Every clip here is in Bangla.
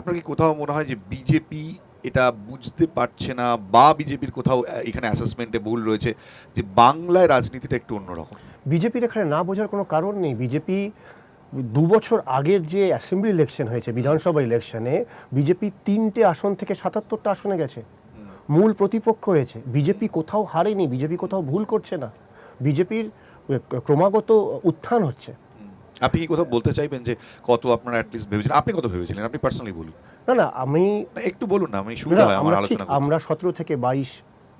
আপনার কি কোথাও মনে হয় যে বিজেপি এটা বুঝতে পারছে না বা বিজেপির কোথাও এখানে অ্যাসেসমেন্টে ভুল রয়েছে যে বাংলায় রাজনীতিটা একটু অন্যরকম? বিজেপির এখানে না বোঝার কোনো কারণ নেই। বিজেপি দু বছর আগের যে অ্যাসেম্বলি ইলেকশন হয়েছে বিধানসভা ইলেকশনে বিজেপি তিনটে আসন থেকে সাতাত্তরটা আসনে গেছে। মূল প্রতিপক্ষ হয়েছে। বিজেপি কোথাও হারেনি বিজেপি কোথাও ভুল করছে না। বিজেপির ক্রমাগত উত্থান হচ্ছে। আপনি কি কোথাও বলতে চাইবেন যে কত আপনারা অ্যাটলিস্ট ভেবেছিলেন? আপনি কত ভেবেছিলেন? আপনি পার্সোনালি বলুন। না না আমি একটু বলুন না আমি সুবিধা হয় আমার আলোচনা আমরা সতেরো থেকে বাইশ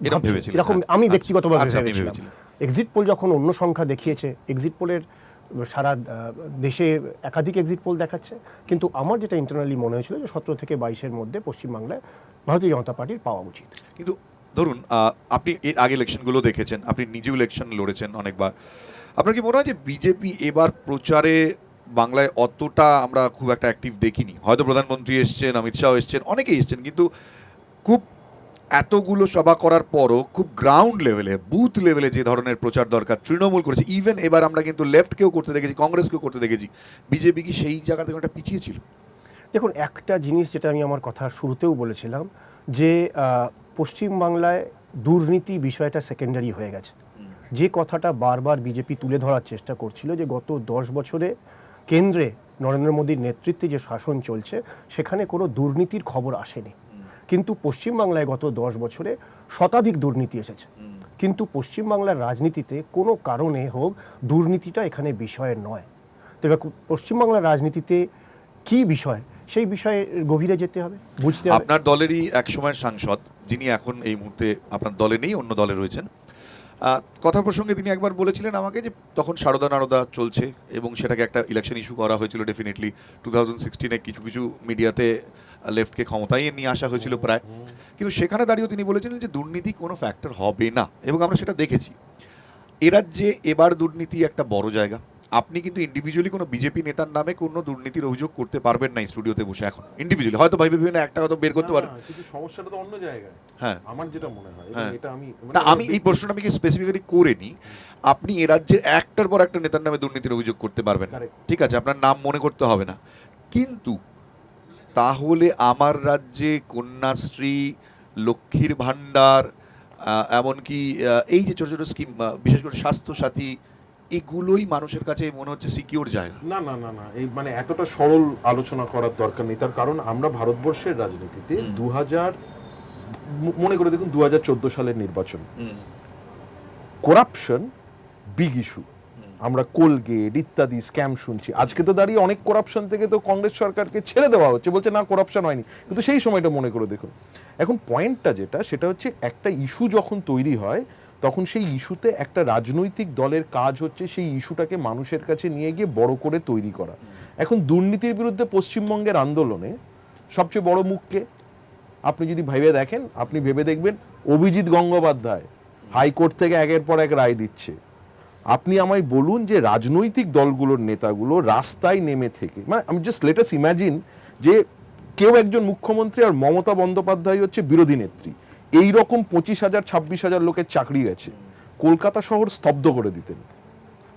এরকম ভেবেছিলেন, এরকম আচ্ছা, আমি ব্যক্তিগতভাবে আচ্ছা, ভেবেছিলাম। এক্সিট পোল যখন অন্য সংখ্যা দেখিয়েছে এক্সিট পোলের সারা দেশে একাধিক এক্সিট পোল দেখাচ্ছে। কিন্তু আমার যেটা ইন্টারনালি মনে হয়েছিল যে সতেরো থেকে বাইশের মধ্যে পশ্চিমবাংলায় ভারতীয় জনতা পার্টির পাওয়া উচিত। কিন্তু ধরুন আপনি এর আগে ইলেকশনগুলো দেখেছেন আপনি নিজেও ইলেকশন লড়েছেন অনেকবার। আপনার কি মনে হয় যে বিজেপি এবার প্রচারে বাংলায় অতটা আমরা খুব একটা অ্যাক্টিভ দেখিনি? হয়তো প্রধানমন্ত্রী এসছেন, অমিত শাহ এসছেন, অনেকেই এসছেন, কিন্তু খুব এতগুলো সভা করার পরও খুব গ্রাউন্ড লেভেলে বুথ লেভেলে যে ধরনের প্রচার দরকার তৃণমূল করেছে ইভেন এবার আমরা কিন্তু লেফটকেও করতে দেখেছি কংগ্রেসকেও করতে দেখেছি, বিজেপি কি সেই জায়গা থেকে একটা পিছিয়ে ছিল? দেখুন, একটা জিনিস যেটা আমি আমার কথা শুরুতেও বলেছিলাম যে পশ্চিমবাংলায় দুর্নীতি বিষয়টা সেকেন্ডারি হয়ে গেছে। যে কথাটা বারবার বিজেপি তুলে ধরার চেষ্টা করছিল যে গত দশ বছরে কেন্দ্রে নরেন্দ্র মোদীর নেতৃত্বে যে শাসন চলছে, সেখানে কোনো দুর্নীতির খবর আসেনি। কিন্তু পশ্চিমবাংলায় গত দশ বছরে শতাধিক দুর্নীতি এসেছে। কিন্তু পশ্চিমবাংলার রাজনীতিতে কোনো কারণে হোক দুর্নীতিটা এখানে বিষয়ের নয়। তবে পশ্চিমবাংলার রাজনীতিতে কি বিষয়, সেই বিষয়ে গভীরে যেতে হবে, বুঝতে আপনার দলেরই এক সময়ের সাংসদ, যিনি এখন এই মুহূর্তে আপনার দলে নেই, অন্য দলে রয়েছেন। কথা প্রসঙ্গে তিনি একবার বলেছিলেন আমাকে যে তখন সারদা নারদা চলছে এবং সেটাকে একটা ইলেকশন ইস্যু করা হয়েছিল ডেফিনেটলি টু থাউজেন্ড সিক্সটিনে কিছু কিছু মিডিয়াতে লেফটকে ক্ষমতায় নিয়ে আসা হয়েছিল প্রায়। কিন্তু সেখানে দাঁড়িয়েও তিনি বলেছিলেন যে দুর্নীতি কোনো ফ্যাক্টর হবে না এবং আমরা সেটা দেখেছি। এরা যে এবার দুর্নীতি একটা বড় জায়গা। আপনি কিন্তু ইন্ডিভিজুয়ালি কোনো বিজেপি নেতার নামে কোনো দুর্নীতির অভিযোগ করতে পারবেন না স্টুডিওতে বসে এখন ইন্ডিভিজুয়ালি হয়তো ভাই বিভিন্ন একটা হয়তো বের করতে পারেন কিন্তু সমস্যাটা তো অন্য জায়গায়। হ্যাঁ। আমার যেটা মনে হয় হ্যাঁ। এটা আমি মানে না আমি এই প্রশ্নটা আমি স্পেসিফিক্যালি করে নিই আপনি এ রাজ্যের একটার পর একটা নেতার নামে দুর্নীতির অভিযোগ করতে পারবেন ঠিক আছে আপনার নাম মনে করতে হবে না। কিন্তু তাহলে আমার রাজ্যে কন্যাশ্রী লক্ষ্মীর ভাণ্ডার এমনকি এই যে ছোটো ছোটো স্কিম বিশেষ করে স্বাস্থ্যসাথী এগুলোই মানুষের কাছে মনে হচ্ছে সিকিউর জায়গা। না না না না এই মানে এতটা সরল আলোচনা করার দরকার নেই তার কারণ আমরা ভারতবর্ষের রাজনীতিতে দু হাজার মনে করে দেখুন দু হাজার চোদ্দ সালের নির্বাচন। করাপশন বিগ ইস্যু আমরা কোলগেট ইত্যাদি স্ক্যাম শুনছি। আজকে তো দাঁড়িয়ে অনেক করাপশন থেকে তো কংগ্রেস সরকারকে ছেড়ে দেওয়া হচ্ছে বলছে না করাপশন হয়নি। কিন্তু সেই সময়টা মনে করে দেখুন। এখন পয়েন্টটা যেটা সেটা হচ্ছে একটা ইস্যু যখন তৈরি হয় তখন সেই ইস্যুতে একটা রাজনৈতিক দলের কাজ হচ্ছে সেই ইস্যুটাকে মানুষের কাছে নিয়ে গিয়ে বড় করে তৈরি করা। এখন দুর্নীতির বিরুদ্ধে পশ্চিমবঙ্গের আন্দোলনে সবচেয়ে বড় মুখকে আপনি যদি ভেবে দেখেন, আপনি ভেবে দেখবেন অভিজিৎ গঙ্গোপাধ্যায় হাইকোর্ট থেকে একের পর এক রায় দিচ্ছে। আপনি আমায় বলুন যে রাজনৈতিক দলগুলোর নেতাগুলো রাস্তায় নেমে থেকে মানে আমি জাস্ট লেটাস ইম্যাজিন যে কেউ একজন মুখ্যমন্ত্রী আর মমতা বন্দ্যোপাধ্যায় হচ্ছে বিরোধী নেত্রী। এই রকম পঁচিশ হাজার, ছাব্বিশ হাজার লোকের চাকরি গেছে। কলকাতা শহর স্তব্ধ করে দিতেন।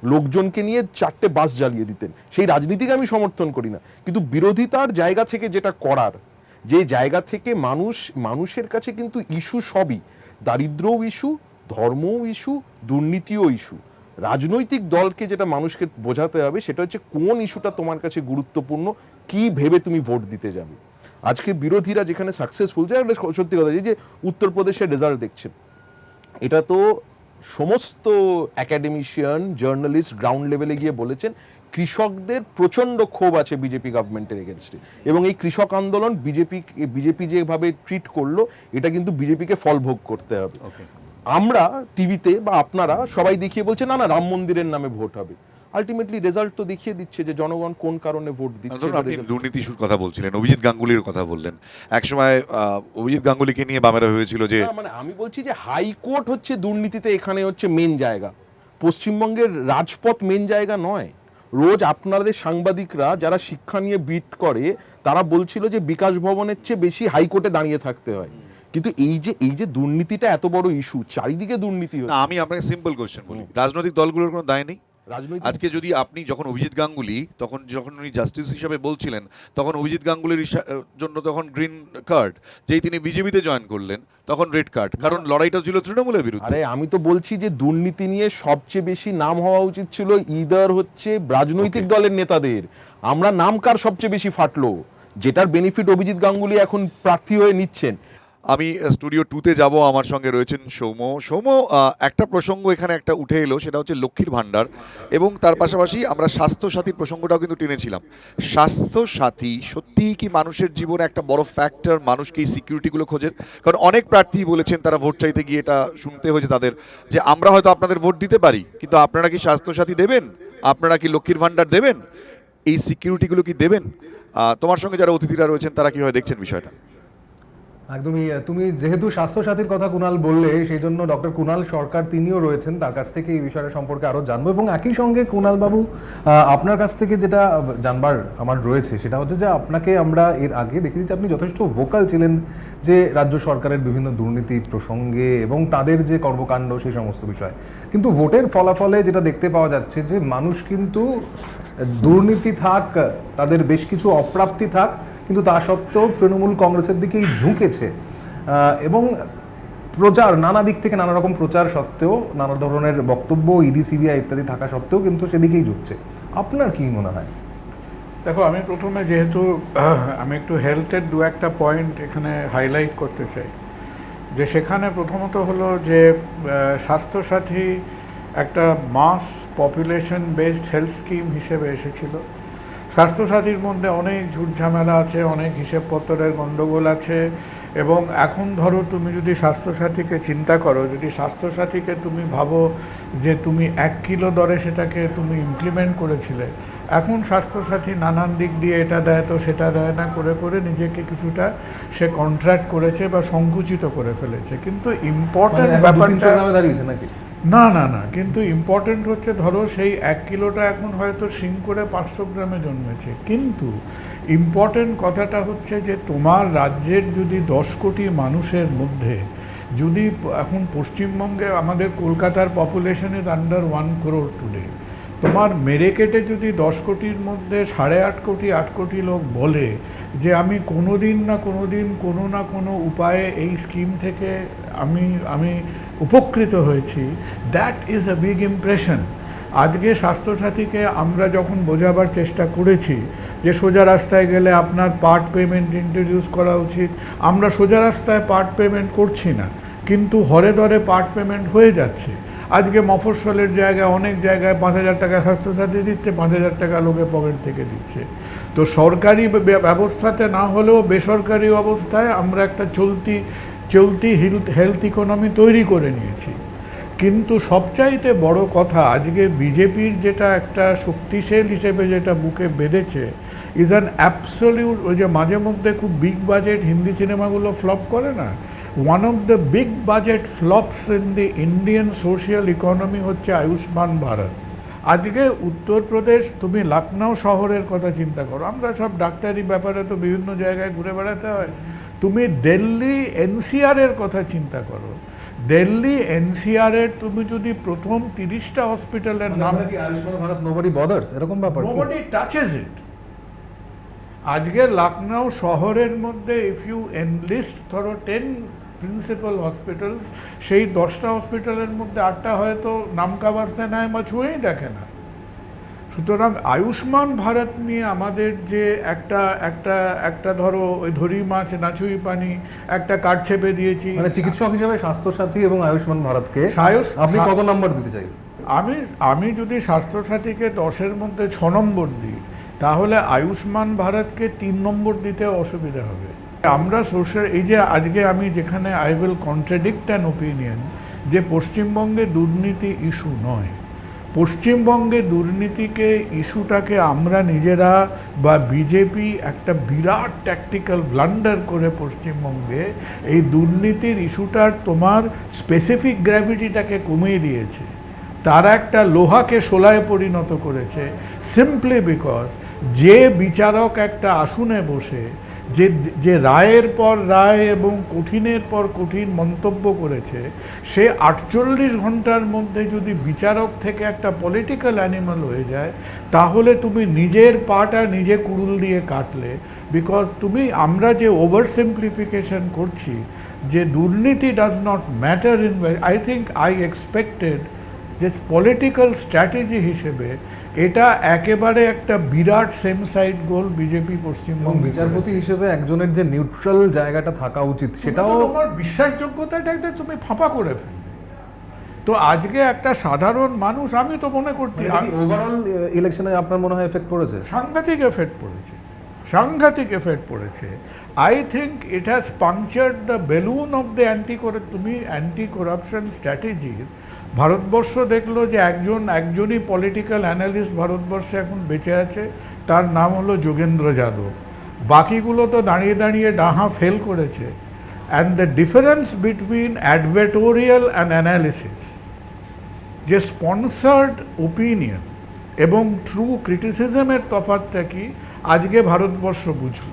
লোকজনকে নিয়ে চারটে বাস জ্বালিয়ে দিতেন। সেই রাজনীতিকে আমি সমর্থন করি না। কিন্তু বিরোধিতার জায়গা থেকে যেটা করার, যে জায়গা থেকে মানুষ, মানুষের কাছে কিন্তু ইস্যু সবই। দারিদ্রও ইস্যু, ধর্মও ইস্যু, দুর্নীতিও ইস্যু। রাজনৈতিক দলকে যেটা মানুষকে বোঝাতে হবে, সেটা হচ্ছে কোন ইস্যুটা তোমার কাছে গুরুত্বপূর্ণ, কি ভেবে তুমি ভোট দিতে যাবে? আজকে বিরোধীরা যেখানে সাকসেসফুল যে সত্যি কথা এই যে উত্তরপ্রদেশের রেজাল্ট দেখছেন এটা তো সমস্ত অ্যাকাডেমিশিয়ান জার্নালিস্ট গ্রাউন্ড লেভেলে গিয়ে বলেছেন কৃষকদের প্রচণ্ড ক্ষোভ আছে বিজেপি গভর্নমেন্টের এগেনস্টে এবং এই কৃষক আন্দোলন বিজেপি বিজেপি যেভাবে ট্রিট করল এটা কিন্তু বিজেপিকে ফল ভোগ করতে হবে। আমরা টিভিতে বা আপনারা সবাই দেখিয়ে বলছে না না রাম মন্দিরের নামে ভোট হবে। আলটিমেটলি রেজাল্ট তো দেখিয়ে দিচ্ছে যে জনগণ কোন কারণে ভোট দিচ্ছে আপনি দুর্নীতি ইস্যুর কথা বলছিলেন অভিজিৎ গাঙ্গুলির কথা বললেন। একসময় আহ, অভিজিৎ গাঙ্গুলিকে নিয়ে বামেরা ভেবেছিল যে মানে আমি বলছি যে হাইকোর্ট হচ্ছে দুর্নীতিতে এখানে হচ্ছে মেন জায়গা। পশ্চিমবঙ্গের রাজপথ মেন জায়গা নয়। রোজ আপনাদের সাংবাদিকরা যারা শিক্ষা নিয়ে বিট করে তারা বলছিল যে বিকাশ ভবনের চেয়ে বেশি হাইকোর্টে দাঁড়িয়ে থাকতে হয়। কিন্তু এই যে এই যে দুর্নীতিটা এত বড় ইস্যু চারিদিকে দুর্নীতি না আমি আপনাকে সিম্পল কোশ্চেন বলি। রাজনৈতিক দলগুলোর কোনো দায় নেই? আজকে যদি আপনি যখন অভিজিৎ গাঙ্গুলি তখন যখন উনি জাস্টিস হিসাবে বলছিলেন তখন অভিজিৎ গাঙ্গুলির জন্য তখন গ্রিন কার্ড যেই তিনি বিজেপিতে জয়েন করলেন তখন রেড কার্ড। কারণ লড়াইটা ছিল তৃণমূলের বিরুদ্ধে। আরে আমি তো বলছি যে দুর্নীতি নিয়ে সবচেয়ে বেশি নাম হওয়া উচিত ছিল ইদার হচ্ছে রাজনৈতিক দলের নেতাদের। আমরা নাম কার সবচেয়ে বেশি ফাটলো? যেটার বেনিফিট অভিজিৎ গাঙ্গুলি এখন প্রার্থী হয়ে নিচ্ছেন। আমি স্টুডিও টুতে যাব, আমার সঙ্গে রয়েছেন সৌম সৌম একটা প্রসঙ্গ এখানে একটা উঠে এলো, সেটা হচ্ছে লক্ষ্মীর ভাণ্ডার। এবং তার পাশাপাশি আমরা স্বাস্থ্য সাথীর প্রসঙ্গটাও কিন্তু টেনেছিলাম। স্বাস্থ্য সাথী সত্যিই কি মানুষের জীবনে একটা বড় ফ্যাক্টর মানুষকে এই সিকিউরিটিগুলো খোঁজেন কারণ অনেক প্রার্থী বলেছেন, তারা ভোট চাইতে গিয়ে এটা শুনতে হয়েছে তাদের, যে আমরা হয়তো আপনাদের ভোট দিতে পারি, কিন্তু আপনারা কি স্বাস্থ্য সাথী দেবেন? আপনারা কি লক্ষ্মীর ভাণ্ডার দেবেন? এই সিকিউরিটিগুলো কি দেবেন? তোমার সঙ্গে যারা অতিথিরা রয়েছেন, তারা কীভাবে দেখছেন বিষয়টা? একদমই তুমি যেহেতু স্বাস্থ্যসাথীর কথা কুণাল বললে, সেই জন্য ডক্টর কুণাল সরকার তিনিও রয়েছেন তার কাছ থেকে এই বিষয়টা সম্পর্কে আরও জানব। এবং একই সঙ্গে কুণাল বাবু আপনার কাছ থেকে যেটা জানবার আমার রয়েছে, সেটা হচ্ছে যে আপনাকে আমরা এর আগে দেখেছি যে আপনি যথেষ্ট ভোকাল ছিলেন যে রাজ্য সরকারের বিভিন্ন দুর্নীতি প্রসঙ্গে এবং তাদের যে কর্মকাণ্ড সেই সমস্ত বিষয়। কিন্তু ভোটের ফলাফলে যেটা দেখতে পাওয়া যাচ্ছে যে মানুষ কিন্তু দুর্নীতি থাক, তাদের বেশ কিছু অপ্রাপ্তি থাক, কিন্তু তা সত্ত্বেও তৃণমূল কংগ্রেসের দিকেই ঝুঁকেছে। এবং প্রচার, নানা দিক থেকে নানা রকম প্রচার সত্ত্বেও, নানা ধরনের বক্তব্য, ইডি, সিবিআই ইত্যাদি থাকা সত্ত্বেও কিন্তু সেদিকেই ঝুঁকছে। আপনার কি মনে হয়? দেখো, আমি প্রথমে যেহেতু, আমি একটু হেলথের দু একটা পয়েন্ট এখানে হাইলাইট করতে চাই। যে সেখানে প্রথমত হলো যে স্বাস্থ্যসাথী একটা mass population based health scheme হিসেবে এসেছিল। স্বাস্থ্যসাথীর মধ্যে অনেক ঝুটঝামেলা আছে অনেক হিসেবপত্রের গণ্ডগোল আছে এবং এখন ধরো তুমি যদি স্বাস্থ্যসাথীকে চিন্তা করো যদি স্বাস্থ্যসাথীকে তুমি ভাবো যে তুমি এক কিলো দরে সেটাকে তুমি ইমপ্লিমেন্ট করেছিলে এখন স্বাস্থ্যসাথী নানান দিক দিয়ে এটা দেয় তো সেটা দেয় না করে করে নিজেকে কিছুটা সে কন্ট্রাক্ট করেছে বা সংকুচিত করে ফেলেছে। কিন্তু ইম্পর্টেন্ট এখন ব্যাপারটা দাঁড়িয়েছে নাকি? না না না, কিন্তু ইম্পর্টেন্ট হচ্ছে ধরো সেই এক কিলোটা এখন হয়তো সিং করে পাঁচশো গ্রামে জন্মেছে। কিন্তু ইম্পর্টেন্ট কথাটা হচ্ছে যে তোমার রাজ্যের যদি দশ কোটি মানুষের মধ্যে যদি এখন পশ্চিমবঙ্গে আমাদের কলকাতার population is under one crore today তোমার মেরে কেটে যদি দশ কোটির মধ্যে সাড়ে আট কোটি আট কোটি লোক বলে যে আমি কোনো দিন না কোনো দিন কোনো না কোনো উপায়ে এই স্কিম থেকে আমি আমি উপকৃত হয়েছি। That is a big impression আজকে স্বাস্থ্যসাথীকে আমরা যখন বোঝাবার চেষ্টা করেছি যে সোজা রাস্তায় গেলে আপনার পার্ট পেমেন্ট ইন্ট্রোডিউস করা উচিত, আমরা সোজা রাস্তায় পার্ট পেমেন্ট করছি না, কিন্তু হরে দরে পার্ট পেমেন্ট হয়ে যাচ্ছে। আজকে মফস্বলের জায়গায়, অনেক জায়গায় পাঁচ হাজার টাকা স্বাস্থ্যসাথী দিচ্ছে, পাঁচ হাজার টাকা লোকে পকেট থেকে দিচ্ছে। তো সরকারি ব্যবস্থাতে না হলেও বেসরকারি অবস্থায় আমরা একটা চলতি চলতি হেলথ ইকোনমি তৈরি করে নিয়েছি। কিন্তু সবচাইতে বড় কথা, আজকে বিজেপির যেটা একটা শক্তিশালী হিসেবে যেটা বুকে বেঁধেছে ইজ অ্যান অ্যাবসলিউট ওই যে মাঝে মধ্যে খুব বিগ বাজেট হিন্দি সিনেমাগুলো ফ্লপ করে না? One of the big budget flops in the Indian social economy হচ্ছে আয়ুষ্মান ভারত। আজকে উত্তরপ্রদেশ, তুমি লখনৌ শহরের কথা চিন্তা করো। আমরা সব ডাক্তারি ব্যাপারে তো বিভিন্ন জায়গায় ঘুরে বেড়াতে হয়। তুমি দিল্লি এনসিআর এর কথা চিন্তা করো। দিল্লি এনসিআর এর তুমি যদি প্রথম তিরিশটা হসপিটালের মানে নাম কি আয়ুষ্মান ভারত নোবডি বদার্স এরকম ব্যাপার কি? নোবডি টাচেস ইট আজকে লখনৌ শহরের মধ্যে ইফ ইউ এনলিস্ট ধরো টেন প্রিন্সিপাল হসপিটালস সেই দশটা হসপিটালের মধ্যে আটটা হয়তো নামকা বাস্তে নেয় বা ছুঁয়েই দেখে না। সুতরাং আয়ুষ্মান ভারত নিয়ে আমাদের যে একটা একটা একটা ধরো ওই ধরি মাছ নাচুই পানি একটা কাঠ ছেপে দিয়েছি। মানে চিকিৎসক হিসেবে স্বাস্থ্যসাথী এবং আয়ুষ্মান ভারতকে আপনি কত নাম্বার দিতে চাই? আমি আমি যদি স্বাস্থ্যসাথীকে দশের মধ্যে ছ নম্বর দিই তাহলে আয়ুষ্মান ভারতকে তিন নম্বর দিতে অসুবিধা হবে। আমরা সোশ্যাল এই যে আজকে আমি যেখানে I will contradict an opinion যে পশ্চিমবঙ্গে দুর্নীতি ইস্যু নয়। পশ্চিমবঙ্গে দুর্নীতিকে, ইস্যুটাকে আমরা নিজেরা বা বিজেপি একটা বিরাট ট্যাকটিক্যাল ব্লান্ডার করে পশ্চিমবঙ্গে, এই দুর্নীতির ইস্যুটার তোমার স্পেসিফিক গ্র্যাভিটিটাকে কমিয়ে দিয়েছে। তারা একটা লোহাকে শোলায় পরিণত করেছে সিম্পলি বিকজ যে বিচারক একটা আসনে বসে যে যে রায়ের পর রায় এবং কঠিনের পর কঠিন মন্তব্য করেছে, সে আটচল্লিশ ঘণ্টার মধ্যে যদি বিচারক থেকে একটা পলিটিক্যাল অ্যানিমাল হয়ে যায়, তাহলে তুমি নিজের পাটা নিজে কুড়ুল দিয়ে কাটলে। বিকজ তুমি, আমরা যে ওভার সিম্পলিফিকেশন করছি, যে দুর্নীতি does not matter in I think I expected যে পলিটিক্যাল স্ট্র্যাটেজি হিসেবে এটা একেবারে একটা বিরাট same side goal BJP Paschimbanga বিচারপতি হিসেবে একজনের যে নিউট্রাল জায়গাটা থাকা উচিত সেটাও তোমার বিশ্বাসযোগ্যতাটাকে তুমি ফাঁপা করে ফেলবে তো আজকে একটা সাধারণ মানুষ আমি তো মনে করছি ওভারঅল ইলেকশনে আপনার মনে হয় এফেক্ট পড়েছে? সাংঘাতিক এফেক্ট পড়েছে। সাংঘাতিক এফেক্ট পড়েছে। I think it has punctured the balloon of the anti করে তুমি অ্যান্টি করাপশন স্ট্র্যাটেজির ভারতবর্ষ দেখল যে একজন, একজনই পলিটিক্যাল অ্যানালিস্ট ভারতবর্ষে এখন বেঁচে আছে, তার নাম হলো যোগেন্দ্র যাদব। বাকিগুলো তো দাঁড়িয়ে দাঁড়িয়ে ডাহা ফেল করেছে। And the difference between advertorial and analysis যে স্পন্সার্ড ওপিনিয়ন এবং ট্রু ক্রিটিসিজমের তফাৎটা কি, আজকে ভারতবর্ষ বুঝবে